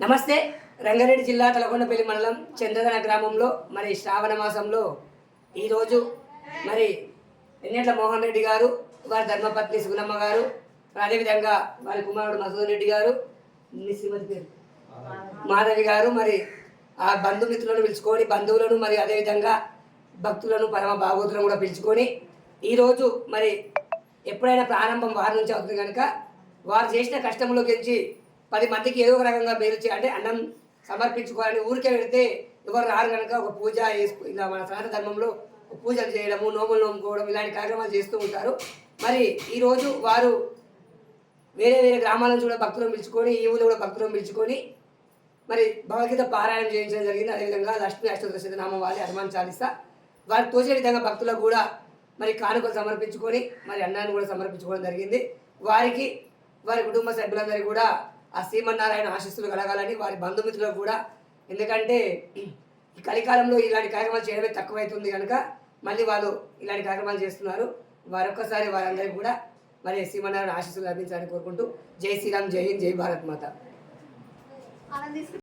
నమస్తే. రంగారెడ్డి జిల్లా తలకొండపల్లి మండలం చంద్రగన గ్రామంలో మరి శ్రావణ మాసంలో ఈరోజు మరి ఎన్నెట్ల మోహన్ రెడ్డి గారు వారి ధర్మపత్ని సుగుణమ్మ గారు అదేవిధంగా వారి కుమారుడు మసూదన్ రెడ్డి గారు శ్రీమతి పేరు? మాధవి గారు మరి ఆ బంధుమిత్రులను పిలుచుకొని బంధువులను మరి అదేవిధంగా భక్తులను పరమ భాగవతులను కూడా పిలుచుకొని ఈరోజు మరి ఎప్పుడైనా ప్రారంభం వారి నుంచి అవుతుంది కనుక వారు చేసిన కష్టంలో గెలిచి పది మందికి ఏదో ఒక రకంగా మేలు అంటే అన్నం సమర్పించుకోవాలని ఊరికే వెళితే ఎవరు రారు కనుక ఒక పూజ చేసుకు ఇలా మన సనాతన ధర్మంలో పూజలు చేయడము నోములు నోముకోవడం ఇలాంటి కార్యక్రమాలు చేస్తూ ఉంటారు. మరి ఈరోజు వారు వేరే వేరే గ్రామాల నుంచి కూడా భక్తులను పిలుచుకొని ఈ ఊళ్ళో కూడా భక్తులను పిలుచుకొని మరి భగవద్గీత పారాయణం చేయించడం జరిగింది. అదేవిధంగా లక్ష్మీ అష్టోత్తర నామం వారి హనుమాన్ చాలీసా. వారికి తోచే విధంగా భక్తులకు కూడా మరి కానుకలు సమర్పించుకొని మరి అన్నాన్ని కూడా సమర్పించుకోవడం జరిగింది. వారికి వారి కుటుంబ సభ్యులందరికీ కూడా ఆ శ్రీమన్నారాయణ ఆశీస్సులు కలగాలని వారి బంధుమిత్రులకు కూడా. ఎందుకంటే ఈ కలికాలంలో ఇలాంటి కార్యక్రమాలు చేయడమే తక్కువైతుంది కనుక మళ్ళీ వాళ్ళు ఇలాంటి కార్యక్రమాలు చేస్తున్నారు. వారొక్కసారి వారందరికీ కూడా మరి శ్రీమన్నారాయణ ఆశీస్సులు లభించాలని కోరుకుంటూ జై శ్రీరామ్ జై హింద్ జై భారత్ మాత.